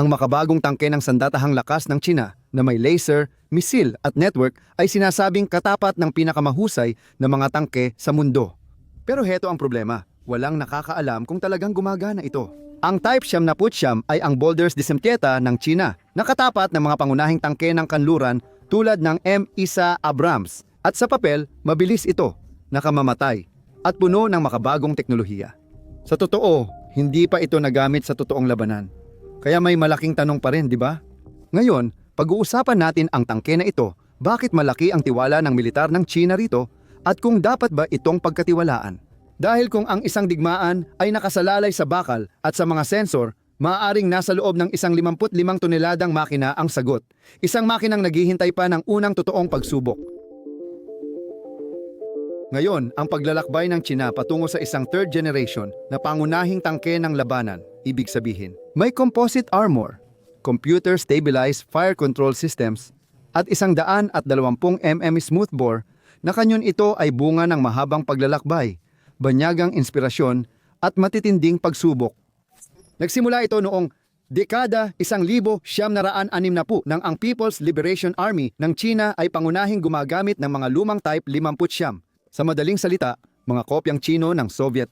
Ang makabagong tangke ng sandatahang lakas ng China na may laser, misil at network ay sinasabing katapat ng pinakamahusay na mga tangke sa mundo. Pero heto ang problema, walang nakakaalam kung talagang gumagana ito. Ang Type Siyam na Putsyam ay ang Boulders de Sempieta ng China, nakatapat ng mga pangunahing tangke ng kanluran tulad ng M-Isa Abrams. At sa papel, mabilis ito, nakamamatay, at puno ng makabagong teknolohiya. Sa totoo, hindi pa ito nagamit sa totoong labanan. Kaya may malaking tanong pa rin, di ba? Ngayon, pag-uusapan natin ang tangke na ito, bakit malaki ang tiwala ng militar ng China rito, at kung dapat ba itong pagkatiwalaan. Dahil kung ang isang digmaan ay nakasalalay sa bakal at sa mga sensor, maaaring nasa loob ng isang 55 toneladang makina ang sagot. Isang makinang naghihintay pa ng unang totoong pagsubok. Ngayon, ang paglalakbay ng China patungo sa isang third generation na pangunahing tangke ng labanan, ibig sabihin, may composite armor, computer stabilized fire control systems, at isang daan at dalawampung mm smoothbore na kanyon ito ay bunga ng mahabang paglalakbay, banyagang inspirasyon at matitinding pagsubok. Nagsimula ito noong dekada isang libo siyam na raan anim na po nang ang People's Liberation Army ng China ay pangunahing gumagamit ng mga lumang type 50 siyam. Sa madaling salita, mga kopyang Chino ng Soviet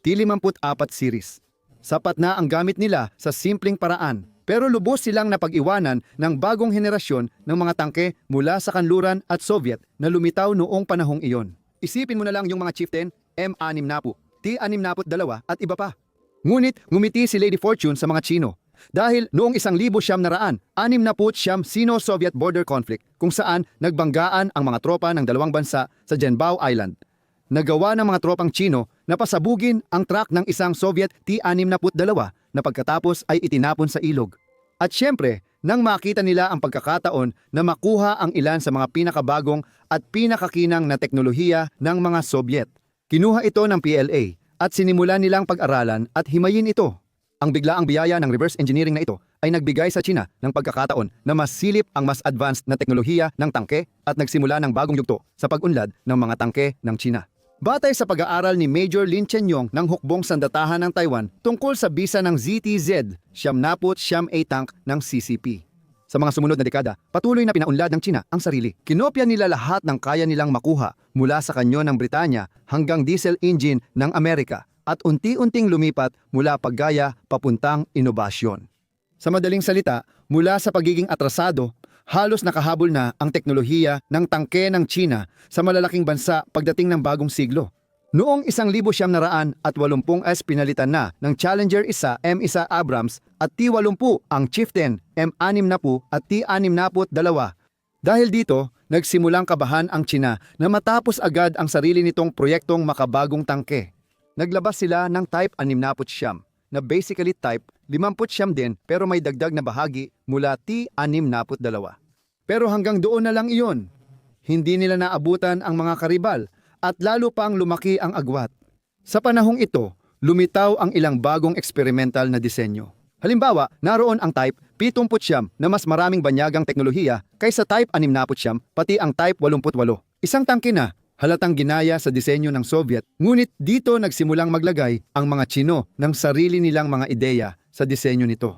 T-54 series. Sapat na ang gamit nila sa simpleng paraan pero lubos silang napag-iwanan ng bagong henerasyon ng mga tangke mula sa kanluran at Soviet na lumitaw noong panahong iyon. Isipin mo na lang yung mga chieftain, M6 na po, T-62 at iba pa. Ngunit ngumiti si Lady Fortune sa mga Chino dahil noong isang libo siyam na raan, anim na put siyam Sino-Soviet border conflict kung saan nagbanggaan ang mga tropa ng dalawang bansa sa Genbao Island. Nagawa ng mga tropang Chino na pasabugin ang truck ng isang Soviet T-62 na pagkatapos ay itinapon sa ilog. At syempre, nang makita nila ang pagkakataon na makuha ang ilan sa mga pinakabagong at pinakakinang na teknolohiya ng mga Soviet. Kinuha ito ng PLA at sinimula nilang pag-aralan at himayin ito. Ang biglaang biyaya ng reverse engineering na ito ay nagbigay sa China ng pagkakataon na mas silip ang mas advanced na teknolohiya ng tangke at nagsimula ng bagong yugto sa pag-unlad ng mga tangke ng China. Batay sa pag-aaral ni Major Lin Chenyong ng hukbong sandatahan ng Taiwan tungkol sa bisa ng ZTZ, siyam naput siyam A tank ng CCP. Sa mga sumunod na dekada, patuloy na pinaunlad ng China ang sarili. Kinopya nila lahat ng kaya nilang makuha mula sa kanyo ng Britanya hanggang diesel engine ng Amerika at unti-unting lumipat mula paggaya papuntang inobasyon. Sa madaling salita, mula sa pagiging atrasado, halos nakahabol na ang teknolohiya ng tangke ng China sa malalaking bansa pagdating ng bagong siglo. Noong isang libo siyam na raan at walumpung S pinalitan na ng Challenger isa M1 Abrams at T-80 ang Chieftain M6 na po at T-6 na po dalawa. Dahil dito, nagsimulang kabahan ang China na matapos agad ang sarili nitong proyektong makabagong tangke. Naglabas sila ng Type 69 na basically Type 50 din pero may dagdag na bahagi mula T62. Pero hanggang doon na lang iyon. Hindi nila naabutan ang mga karibal at lalo pang lumaki ang agwat. Sa panahong ito, lumitaw ang ilang bagong experimental na disenyo. Halimbawa, naroon ang Type 70 na mas maraming banyagang teknolohiya kaysa Type 69 pati ang Type 88. Isang tangke na halatang ginaya sa disenyo ng Soviet, ngunit dito nagsimulang maglagay ang mga Chino ng sarili nilang mga ideya sa disenyo nito.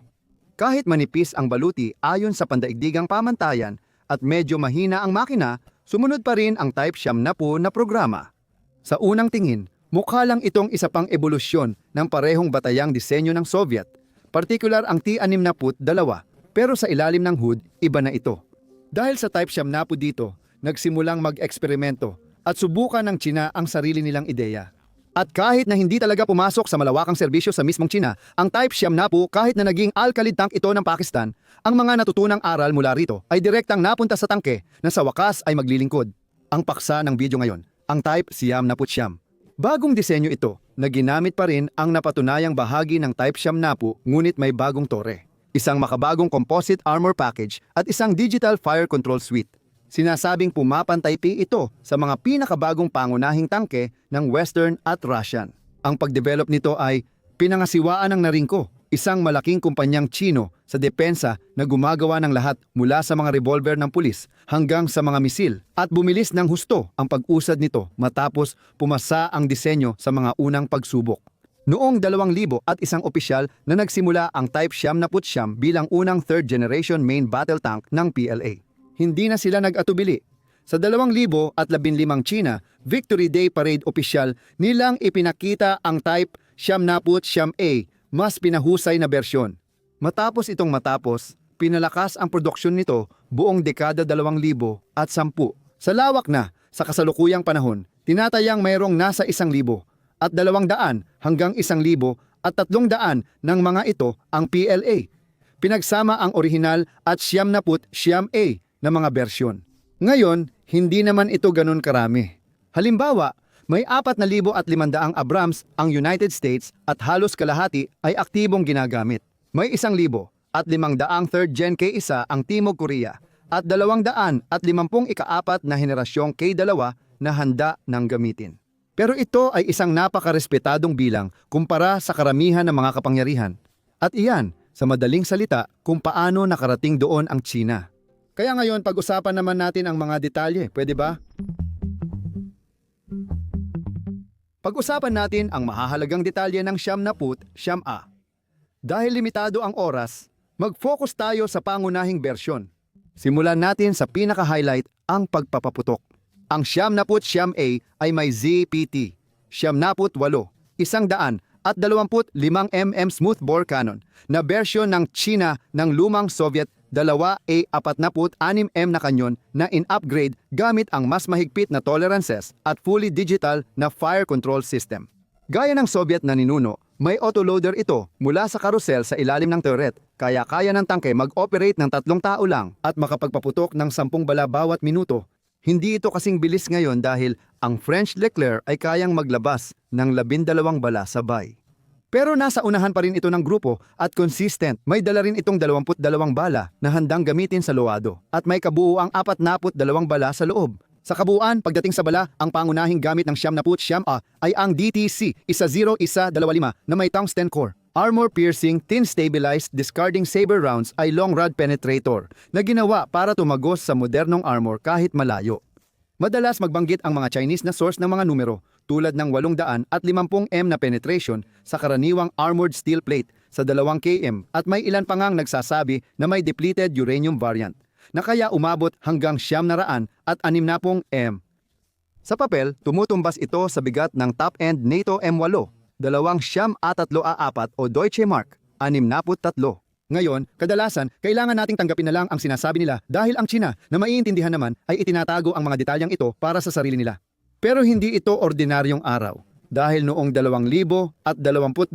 Kahit manipis ang baluti ayon sa pandaigdigang pamantayan at medyo mahina ang makina, sumunod pa rin ang Type Siyam na po na programa. Sa unang tingin, mukha lang itong isa pang ebolusyon ng parehong batayang disenyo ng Soviet, partikular ang T-62, pero sa ilalim ng hood, iba na ito. Dahil sa Type Siyam na po dito, nagsimulang mag-eksperimento at subukan ng China ang sarili nilang ideya. At kahit na hindi talaga pumasok sa malawakang serbisyo sa mismong China, ang Type Siyam na po kahit na naging alkalid tank ito ng Pakistan, ang mga natutunang aral mula rito ay direktang napunta sa tangke na sa wakas ay maglilingkod. Ang paksa ng video ngayon, ang Type Siyam na Siyam. Bagong disenyo ito na ginamit pa rin ang napatunayang bahagi ng Type Siyam na po ngunit may bagong tore. Isang makabagong composite armor package at isang digital fire control suite. Sinasabing pumapantay pi ito sa mga pinakabagong pangunahing tangke ng Western at Russian. Ang pagdevelop nito ay pinangasiwaan ng Naringko, isang malaking kumpanyang Chino sa depensa na gumagawa ng lahat mula sa mga revolver ng pulis hanggang sa mga misil at bumilis ng husto ang pag-usad nito matapos pumasa ang disenyo sa mga unang pagsubok. Noong 2000 at isang opisyal na nagsimula ang Type Siyam na Putsyam bilang unang third generation main battle tank ng PLA. Hindi na sila nag-atubili. Sa 2015 China Victory Day Parade opisyal nilang ipinakita ang Type Siyam na Putsyam A, mas pinahusay na bersyon. Matapos itong matapos, pinalakas ang produksyon nito buong dekada 2000 at 10. Sa lawak na, sa kasalukuyang panahon, tinatayang mayroong nasa 1,000 at 200 hanggang 1,000 at 300 ng mga ito ang PLA. Pinagsama ang orihinal at siyam na put siyam A na mga bersyon. Ngayon, hindi naman ito ganun karami. Halimbawa, may 4,500 Abrams ang United States at halos kalahati ay aktibong ginagamit. May 1,000 at 500 third gen K1 ang Timog Korea at 200 at 50 ikaapat na henerasyong K2 na handa ng gamitin. Pero ito ay isang napakarespetadong bilang kumpara sa karamihan ng mga kapangyarihan. At iyan, sa madaling salita, kung paano nakarating doon ang China. Kaya ngayon, pag-usapan naman natin ang mga detalye, pwede ba? Pag-usapan natin ang mahahalagang detalye ng siyam na put, siyam A. Dahil limitado ang oras, mag-focus tayo sa pangunahing bersyon. Simulan natin sa pinaka-highlight ang pagpapaputok. Ang siyam na put siyam A ay may ZPT, siyam na put walo, isang daan at 25 mm smoothbore cannon na bersyon ng China ng lumang Soviet 2A46M na kanyon na in-upgrade gamit ang mas mahigpit na tolerances at fully digital na fire control system. Gaya ng Soviet na ninuno, may autoloader ito mula sa karusel sa ilalim ng turret, kaya kaya ng tangke mag-operate ng tatlong tao lang at makapagpaputok ng 10 bala bawat minuto. Hindi ito kasing bilis ngayon dahil ang French Leclerc ay kayang maglabas ng 12 bala sabay. Pero nasa unahan pa rin ito ng grupo at consistent. May dala rin itong 22 bala na handang gamitin sa loado at may kabuuang 42 bala sa loob. Sa kabuuan, pagdating sa bala, ang pangunahing gamit ng siyam na put siyam A ay ang DTC 10-125 na may tungsten core. Armor-piercing, tin-stabilized, discarding saber rounds ay long rod penetrator na ginawa para tumagos sa modernong armor kahit malayo. Madalas magbanggit ang mga Chinese na source ng mga numero tulad ng 800 at 50M na penetration sa karaniwang armored steel plate sa 2 km at may ilan pa ngang nagsasabi na may depleted uranium variant na kaya umabot hanggang 700 at 60 M. Sa papel, tumutumbas ito sa bigat ng top-end NATO M8, dalawang siyam at tatlo a-apat o Deutsche Mark, 63. Ngayon, kadalasan, kailangan nating tanggapin na lang ang sinasabi nila dahil ang China na maiintindihan naman ay itinatago ang mga detalyang ito para sa sarili nila. Pero hindi ito ordinaryong araw dahil noong 2022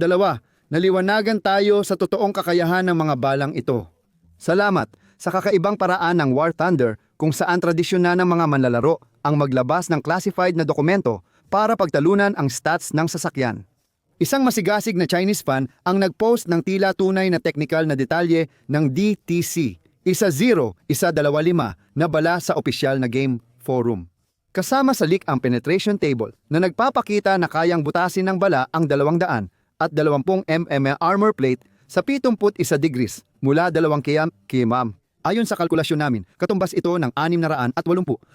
naliwanagan tayo sa totoong kakayahan ng mga balang ito. Salamat sa kakaibang paraan ng War Thunder kung saan tradisyon na ng mga manlalaro ang maglabas ng classified na dokumento para pagtalunan ang stats ng sasakyan. Isang masigasig na Chinese fan ang nagpost ng tila tunay na teknikal na detalye ng DTC, isa 0, isa 25 na bala sa opisyal na game forum. Kasama sa leak ang penetration table na nagpapakita na kayang butasin ng bala ang 200 at 20 mm armor plate sa 71 degrees mula 2 km km. Ayon sa kalkulasyon namin, katumbas ito ng 680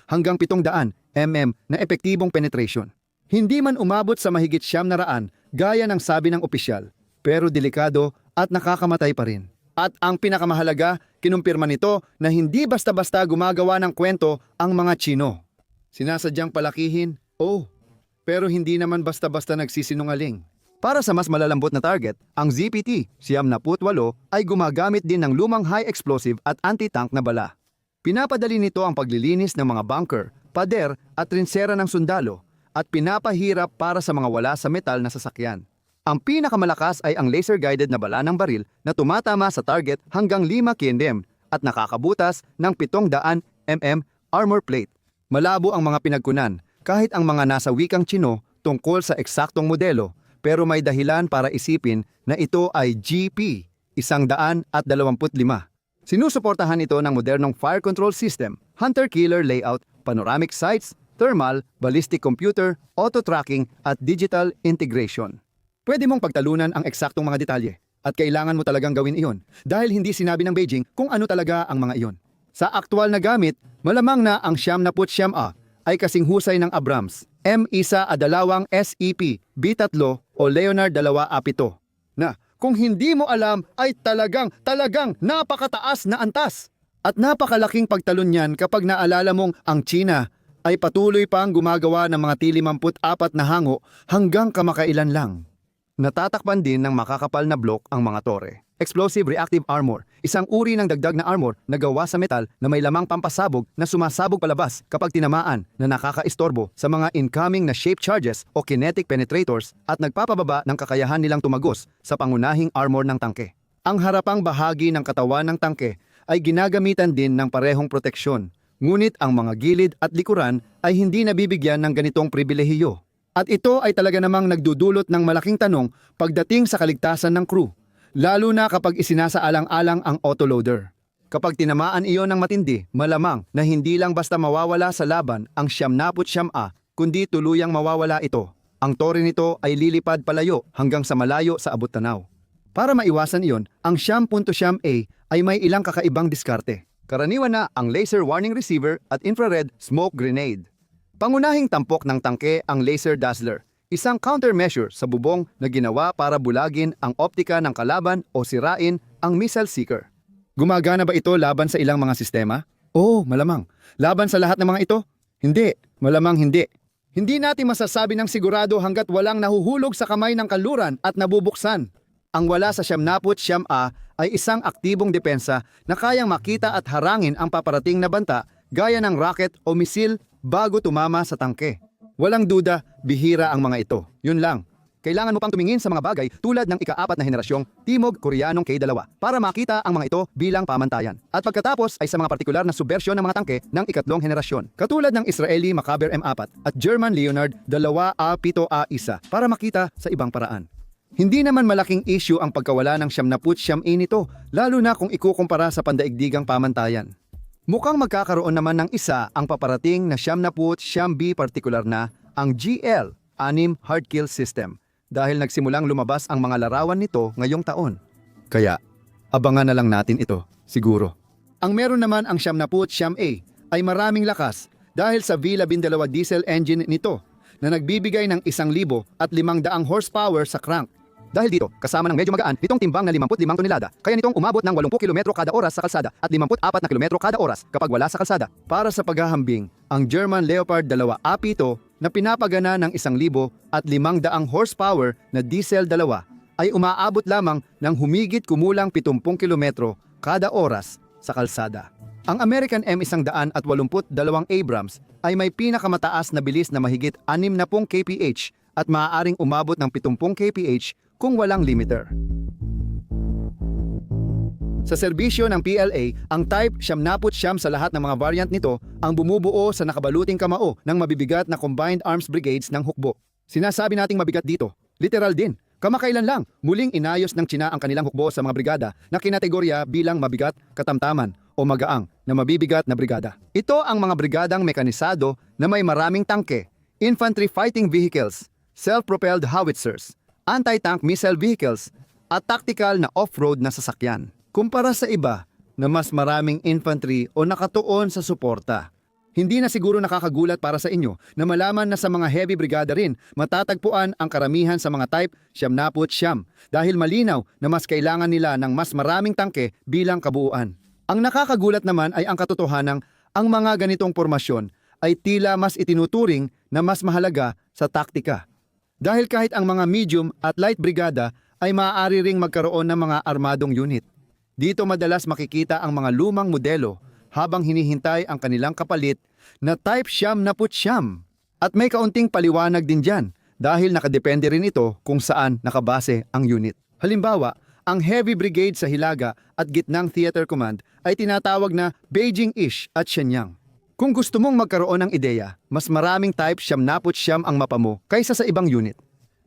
hanggang 700 mm na epektibong penetration. Hindi man umabot sa mahigit siyam na raan gaya ng sabi ng opisyal, pero delikado at nakakamatay pa rin. At ang pinakamahalaga, kinumpirma nito na hindi basta-basta gumagawa ng kwento ang mga Chino. Sinasadyang palakihin, oh, pero hindi naman basta-basta nagsisinungaling. Para sa mas malalambot na target, ang ZPT, siyam na putwalo, ay gumagamit din ng lumang high explosive at anti-tank na bala. Pinapadali nito ang paglilinis ng mga bunker, pader at trinsera ng sundalo at pinapahirap para sa mga wala sa metal na sasakyan. Ang pinakamalakas ay ang laser-guided na bala ng baril na tumatama sa target hanggang 5 km at nakakabutas ng 700 mm armor plate. Malabo ang mga pinagkunan kahit ang mga nasa wikang Chino tungkol sa eksaktong modelo pero may dahilan para isipin na ito ay GP, isang daan at 25. Sinusuportahan ito ng modernong fire control system, hunter-killer layout, panoramic sights, thermal, ballistic computer, auto-tracking at digital integration. Pwede mong pagtalunan ang eksaktong mga detalye at kailangan mo talagang gawin iyon dahil hindi sinabi ng Beijing kung ano talaga ang mga iyon. Sa aktual na gamit, malamang na ang siyam na siyam A ay kasing husay ng Abrams, M1 a dalawang SEP, B3 o Leonard 2A7 na kung hindi mo alam ay talagang talagang napakataas na antas. At napakalaking pagtalon niyan kapag naalala mong ang China ay patuloy pang gumagawa ng mga T-54 na hango hanggang kamakailan lang. Natatakpan din ng makakapal na blok ang mga tore. Explosive Reactive Armor, isang uri ng dagdag na armor na gawa sa metal na may lamang pampasabog na sumasabog palabas kapag tinamaan na nakakaistorbo sa mga incoming na shape charges o kinetic penetrators at nagpapababa ng kakayahan nilang tumagos sa pangunahing armor ng tangke. Ang harapang bahagi ng katawan ng tangke ay ginagamitan din ng parehong proteksyon, ngunit ang mga gilid at likuran ay hindi nabibigyan ng ganitong pribilehiyo. At ito ay talaga namang nagdudulot ng malaking tanong pagdating sa kaligtasan ng crew, lalo na kapag isinasaalang-alang ang autoloader. Kapag tinamaan iyon ng matindi, malamang na hindi lang basta mawawala sa laban ang siyam naput siyam a, kundi tuluyang mawawala ito. Ang tore nito ay lilipad palayo hanggang sa malayo sa abot tanaw. Para maiwasan iyon, ang siyam punto siyam A ay may ilang kakaibang diskarte. Karaniwan na ang laser warning receiver at infrared smoke grenade. Pangunahing tampok ng tangke ang laser dazzler, isang countermeasure sa bubong na ginawa para bulagin ang optika ng kalaban o sirain ang missile seeker. Gumagana ba ito laban sa ilang mga sistema? Oo, malamang. Laban sa lahat ng mga ito? Hindi, malamang hindi. Hindi natin masasabi ng sigurado hanggat walang nahuhulog sa kamay ng kaluran at nabubuksan. Ang wala sa siyamnaput siyam A ay isang aktibong depensa na kayang makita at harangin ang paparating na banta gaya ng rocket o misil bago tumama sa tangke. Walang duda, bihira ang mga ito. Yun lang. Kailangan mo pang tumingin sa mga bagay tulad ng ika-apat na henerasyong Timog Koreanong K-2 para makita ang mga ito bilang pamantayan. At pagkatapos ay sa mga partikular na subversyon ng mga tangke ng ikatlong henerasyon. Katulad ng Israeli Macaber M4 at German Leonard 2A7A1 para makita sa ibang paraan. Hindi naman malaking issue ang pagkawala ng siyamnaput siyam A nito, lalo na kung ikukumpara sa pandaigdigang pamantayan. Mukhang magkakaroon naman ng isa ang paparating na siyamnaput siyam B partikular na ang GL, Anim Hard Kill System, dahil nagsimulang lumabas ang mga larawan nito ngayong taon. Kaya, abangan na lang natin ito, siguro. Ang meron naman ang siyamnaput siyam A ay maraming lakas dahil sa V12 diesel engine nito na nagbibigay ng isang libo at limang daang horsepower sa crank. Dahil dito, kasama ng medyo magaan, nitong timbang na 55 tonelada, kaya nitong umabot ng 80 km kada oras sa kalsada at 54 na km kada oras kapag wala sa kalsada. Para sa paghahambing, ang German Leopard 2 A7 na pinapagana ng 1,000 at 500 horsepower na diesel 2 ay umaabot lamang ng humigit kumulang 70 km kada oras sa kalsada. Ang American M182 Abrams ay may pinakamataas na bilis na mahigit 60 kph at maaaring umabot ng 70 kph kung walang limiter. Sa serbisyo ng PLA, ang Type 79 sa lahat ng mga variant nito ang bumubuo sa nakabaluting kamao ng mabibigat na Combined Arms Brigades ng hukbo. Sinasabi nating mabigat dito, literal din. Kamakailan lang, muling inayos ng China ang kanilang hukbo sa mga brigada na kinategorya bilang mabigat, katamtaman o magaang na mabibigat na brigada. Ito ang mga brigadang mekanisado na may maraming tangke, infantry fighting vehicles, self-propelled howitzers, anti-tank missile vehicles, at tactical na off-road na sasakyan. Kumpara sa iba na mas maraming infantry o nakatuon sa suporta. Hindi na siguro nakakagulat para sa inyo na malaman na sa mga heavy brigada rin matatagpuan ang karamihan sa mga type siyam naput siyam dahil malinaw na mas kailangan nila ng mas maraming tangke bilang kabuuan. Ang nakakagulat naman ay ang katotohanang ang mga ganitong formasyon ay tila mas itinuturing na mas mahalaga sa taktika. Dahil kahit ang mga medium at light brigada ay maaari ring magkaroon ng mga armadong unit. Dito madalas makikita ang mga lumang modelo habang hinihintay ang kanilang kapalit na type siyam na putsyam. At may kaunting paliwanag din dyan dahil nakadepende rin ito kung saan nakabase ang unit. Halimbawa, ang Heavy Brigade sa Hilaga at Gitnang Theater Command ay tinatawag na Beijing-ish at Shenyang. Kung gusto mong magkaroon ng ideya, mas maraming type siyam na putsyam ang mapa mo kaysa sa ibang unit.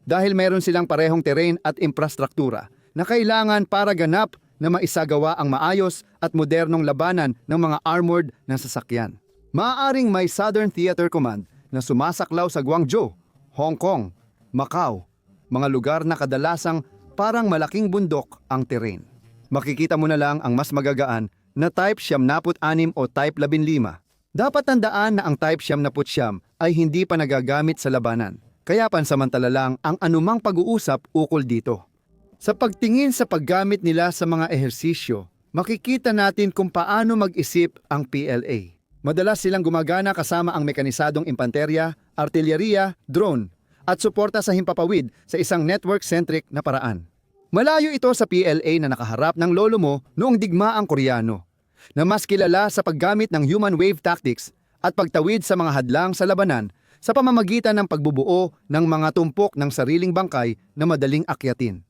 Dahil meron silang parehong terrain at infrastruktura na kailangan para ganap na maisagawa ang maayos at modernong labanan ng mga armored na sasakyan. Maaaring may Southern Theater Command na sumasaklaw sa Guangzhou, Hong Kong, Macau, mga lugar na kadalasang parang malaking bundok ang terrain. Makikita mo na lang ang mas magagaan na Type 76 o Type 15. Dapat tandaan na ang Type 79 ay hindi pa nagagamit sa labanan kaya pansamantala lang ang anumang pag-uusap ukol dito. Sa pagtingin sa paggamit nila sa mga ehersisyo, makikita natin kung paano mag-isip ang PLA. Madalas silang gumagana kasama ang mekanisadong impanterya, artilyeriya, drone, at suporta sa himpapawid sa isang network-centric na paraan. Malayo ito sa PLA na nakaharap ng lolo mo noong digmaang Koreano, na mas kilala sa paggamit ng human wave tactics at pagtawid sa mga hadlang sa labanan sa pamamagitan ng pagbubuo ng mga tumpok ng sariling bangkay na madaling akyatin.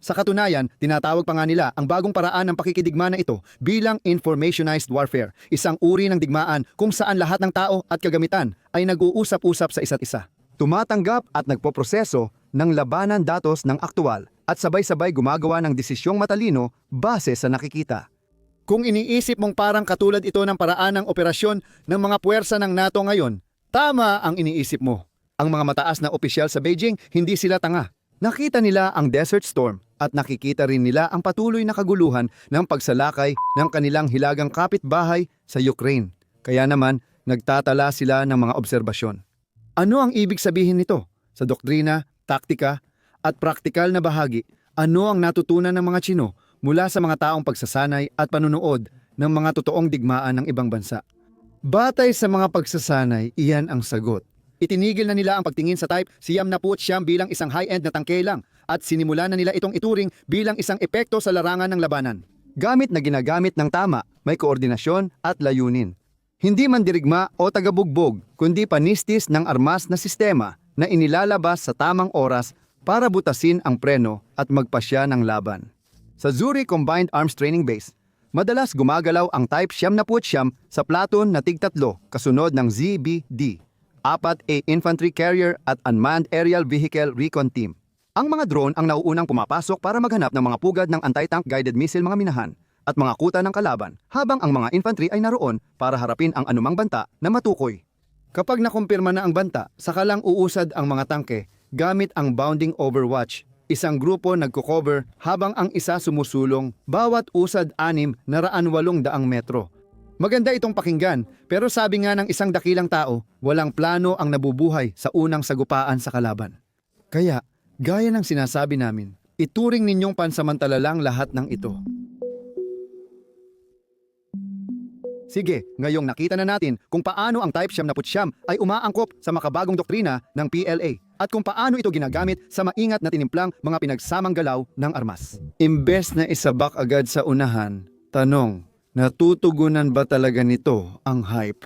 Sa katunayan, tinatawag pa nga nila ang bagong paraan ng pakikidigma na ito bilang informationized warfare, isang uri ng digmaan kung saan lahat ng tao at kagamitan ay nag-uusap-usap sa isa't isa. Tumatanggap at nagpoproseso ng labanan datos ng aktwal at sabay-sabay gumagawa ng desisyong matalino base sa nakikita. Kung iniisip mong parang katulad ito ng paraan ng operasyon ng mga puwersa ng NATO ngayon, tama ang iniisip mo. Ang mga mataas na opisyal sa Beijing, hindi sila tanga. Nakita nila ang Desert Storm at nakikita rin nila ang patuloy na kaguluhan ng pagsalakay ng kanilang hilagang kapitbahay sa Ukraine. Kaya naman, nagtatala sila ng mga obserbasyon. Ano ang ibig sabihin nito? Sa doktrina, taktika, at praktikal na bahagi, ano ang natutunan ng mga Chino mula sa mga taong pagsasanay at panunood ng mga totoong digmaan ng ibang bansa? Batay sa mga pagsasanay, iyan ang sagot. Itinigil na nila ang pagtingin sa Type Siyam na Siyam bilang isang high-end na tangke lang at sinimula na nila itong ituring bilang isang epekto sa larangan ng labanan. Gamit na ginagamit ng tama, may koordinasyon at layunin. Hindi man dirigma o tagabugbog, kundi panistis ng armas na sistema na inilalabas sa tamang oras para butasin ang preno at magpasya ng laban. Sa Zuri Combined Arms Training Base, madalas gumagalaw ang Type Siyam na Siyam sa platon na tigtatlo kasunod ng ZBD, apat A Infantry Carrier at Unmanned Aerial Vehicle Recon Team. Ang mga drone ang nauunang pumapasok para maghanap ng mga pugad ng anti-tank guided missile mga minahan at mga kuta ng kalaban habang ang mga infantry ay naroon para harapin ang anumang banta na matukoy. Kapag nakumpirma na ang banta, saka lang uusad ang mga tangke gamit ang bounding overwatch. Isang grupo nagko-cover habang ang isa sumusulong bawat usad anim na raan walong daang metro. Maganda itong pakinggan, pero sabi nga ng isang dakilang tao, walang plano ang nabubuhay sa unang sagupaan sa kalaban. Kaya, gaya ng sinasabi namin, ituring ninyong pansamantala lang lahat ng ito. Sige, ngayong nakita na natin kung paano ang Type Siyam na Putsyam ay umaangkop sa makabagong doktrina ng PLA at kung paano ito ginagamit sa maingat na tinimplang mga pinagsamang galaw ng armas. Imbes na isabak agad sa unahan, tanong, natutugunan ba talaga nito ang hype?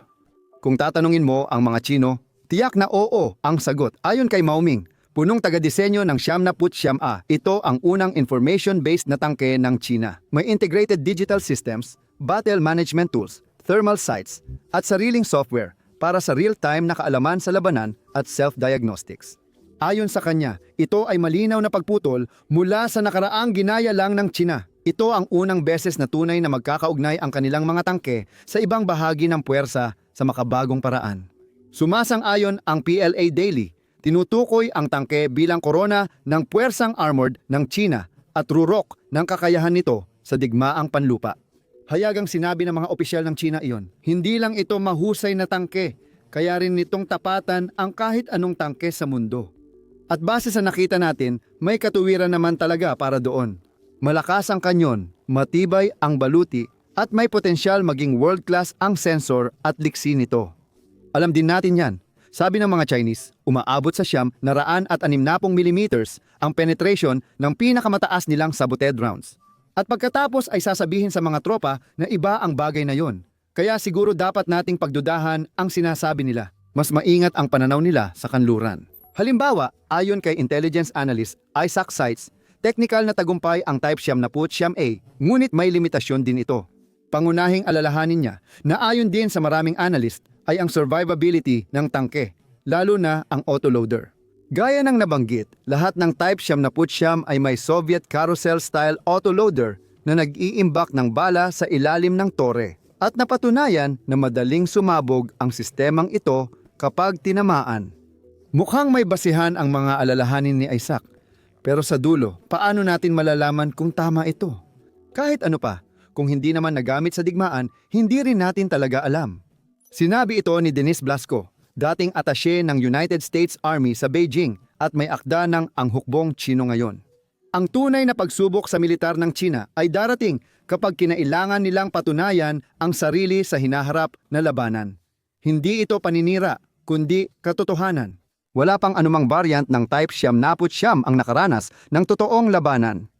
Kung tatanungin mo ang mga Chino, tiyak na oo ang sagot. Ayon kay Mao Ming, punong taga-disenyo ng Siyam na Putsyam A, ito ang unang information-based na tangke ng China. May integrated digital systems, battle management tools, thermal sights, at sariling software para sa real-time na kaalaman sa labanan at self-diagnostics. Ayon sa kanya, ito ay malinaw na pagputol mula sa nakaraang ginaya lang ng China. Ito ang unang beses na tunay na magkakaugnay ang kanilang mga tangke sa ibang bahagi ng puwersa sa makabagong paraan. Sumasang-ayon ang PLA Daily, tinutukoy ang tangke bilang korona ng puwersang armored ng China at rurok ng kakayahan nito sa digmaang panlupa. Hayagang sinabi ng mga opisyal ng China iyon, hindi lang ito mahusay na tangke, kaya rin nitong tapatan ang kahit anong tangke sa mundo. At base sa nakita natin, may katuwiran naman talaga para doon. Malakas ang kanyon, matibay ang baluti, at may potensyal maging world-class ang sensor at liksi nito. Alam din natin yan. Sabi ng mga Chinese, umaabot sa siyam na raan at 60 millimeters ang penetration ng pinakamataas nilang saboted rounds. At pagkatapos ay sasabihin sa mga tropa na iba ang bagay na yon. Kaya siguro dapat nating pagdudahan ang sinasabi nila. Mas maingat ang pananaw nila sa kanluran. Halimbawa, ayon kay intelligence analyst Isaac Seitz, technical na tagumpay ang Type Siyam na Siyam A, ngunit may limitasyon din ito. Pangunahing alalahanin niya na ayon din sa maraming analyst ay ang survivability ng tangke, lalo na ang autoloader. Gaya ng nabanggit, lahat ng Type Siyam na Siyam ay may Soviet carousel-style autoloader na nag-iimbak ng bala sa ilalim ng tore at napatunayan na madaling sumabog ang sistemang ito kapag tinamaan. Mukhang may basihan ang mga alalahanin ni Isaac, pero sa dulo, paano natin malalaman kung tama ito? Kahit ano pa, kung hindi naman nagamit sa digmaan, hindi rin natin talaga alam. Sinabi ito ni Denise Blasco, dating atasye ng United States Army sa Beijing at may akda ng ang hukbong Chino ngayon. Ang tunay na pagsubok sa militar ng China ay darating kapag kinailangan nilang patunayan ang sarili sa hinaharap na labanan. Hindi ito paninira, kundi katotohanan. Wala pang anumang variant ng Type Siyam Naput Siyam ang nakaranas ng totoong labanan.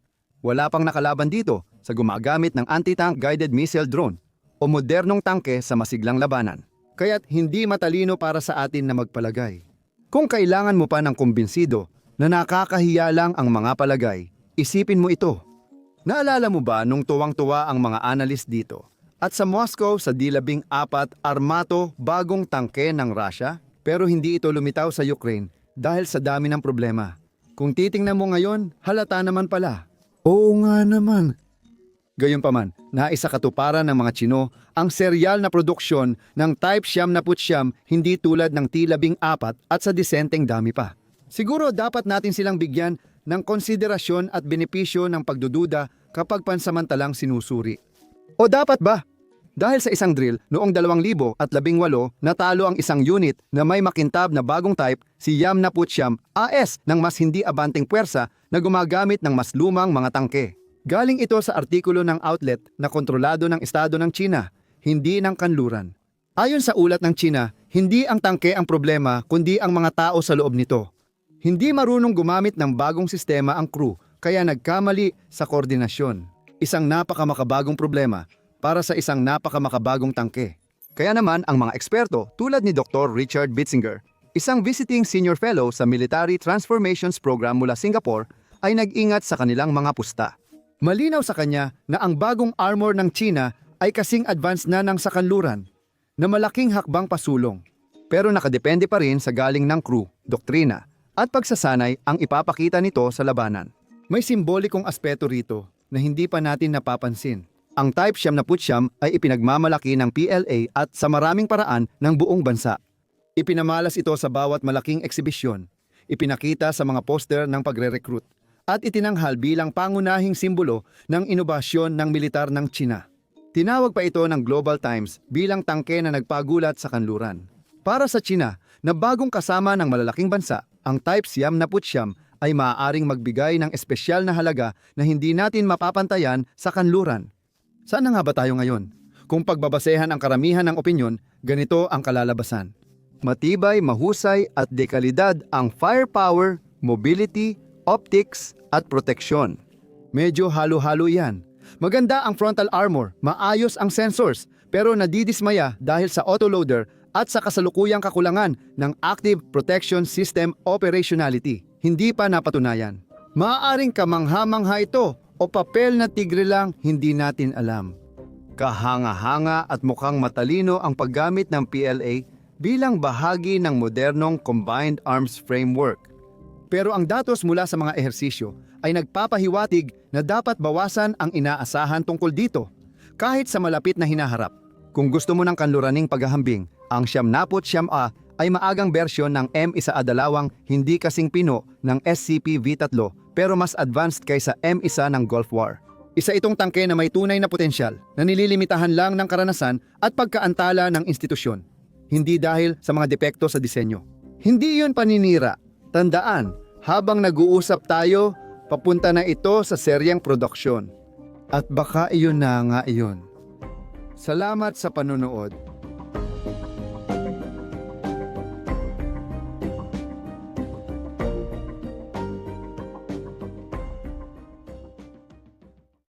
Wala pang nakalaban dito sa gumagamit ng anti-tank guided missile drone o modernong tangke sa masiglang labanan. Kaya't hindi matalino para sa atin na magpalagay. Kung kailangan mo pa ng kumbinsido na nakakahiya lang ang mga palagay, isipin mo ito. Naalala mo ba nung tuwang-tuwa ang mga analyst dito? At sa Moscow sa D-14 armato bagong tangke ng Russia? Pero hindi ito lumitaw sa Ukraine dahil sa dami ng problema. Kung titingnan mo ngayon, halata naman pala. Oo nga naman. Gayunpaman, naisa katuparan ng mga Chino ang serial na produksyon ng Type Siyam na Putsyam hindi tulad ng T-14 at sa disenteng dami pa. Siguro dapat natin silang bigyan ng konsiderasyon at benepisyo ng pagdududa kapag pansamantalang sinusuri. O dapat ba? Dahil sa isang drill noong 2018 natalo ang isang unit na may makintab na bagong type si Yam na Putsyam AS ng mas hindi abanting puwersa na gumagamit ng mas lumang mga tangke. Galing ito sa artikulo ng outlet na kontrolado ng Estado ng China, hindi ng kanluran. Ayon sa ulat ng China, hindi ang tangke ang problema kundi ang mga tao sa loob nito. Hindi marunong gumamit ng bagong sistema ang crew kaya nagkamali sa koordinasyon. Isang napakamakabagong problema para sa isang napakamakabagong tangke. Kaya naman ang mga eksperto tulad ni Dr. Richard Bitzinger, isang visiting senior fellow sa Military Transformations Program mula Singapore, ay nag-ingat sa kanilang mga pusta. Malinaw sa kanya na ang bagong armor ng China ay kasing advanced na ng sakanluran, na malaking hakbang pasulong. Pero nakadepende pa rin sa galing ng crew, doktrina, at pagsasanay ang ipapakita nito sa labanan. May simbolikong aspeto rito na hindi pa natin napapansin. Ang Type Siyam na Putsyam ay ipinagmamalaki ng PLA at sa maraming paraan ng buong bansa. Ipinamalas ito sa bawat malaking eksibisyon, ipinakita sa mga poster ng pagre-recruit, at itinanghal bilang pangunahing simbolo ng inobasyon ng militar ng China. Tinawag pa ito ng Global Times bilang tangke na nagpagulat sa kanluran. Para sa China, na bagong kasama ng malalaking bansa, ang Type Siyam na Putsyam ay maaaring magbigay ng espesyal na halaga na hindi natin mapapantayan sa kanluran. Saan na nga ba tayo ngayon? Kung pagbabasehan ang karamihan ng opinyon, ganito ang kalalabasan. Matibay, mahusay at dekalidad ang firepower, mobility, optics at proteksyon. Medyo halo-halo yan. Maganda ang frontal armor, maayos ang sensors, pero nadidismaya dahil sa autoloader at sa kasalukuyang kakulangan ng Active Protection System operationality. Hindi pa napatunayan. Maaaring kamangha-mangha ito o papel na tigre lang hindi natin alam. Kahanga-hanga at mukhang matalino ang paggamit ng PLA bilang bahagi ng modernong Combined Arms Framework. Pero ang datos mula sa mga ehersisyo ay nagpapahiwatig na dapat bawasan ang inaasahan tungkol dito, kahit sa malapit na hinaharap. Kung gusto mo ng kanluraning paghahambing, ang siyam napot siyam A ay maagang bersyon ng M1A hindi kasing pino ng SCP V3 pero mas advanced kaysa M1 ng Gulf War. Isa itong tangke na may tunay na potensyal na nililimitahan lang ng karanasan at pagkaantala ng institusyon. Hindi dahil sa mga depekto sa disenyo. Hindi iyon paninira. Tandaan, habang nag-uusap tayo, papunta na ito sa seryeng produksyon. At baka iyon na nga iyon. Salamat sa panonood.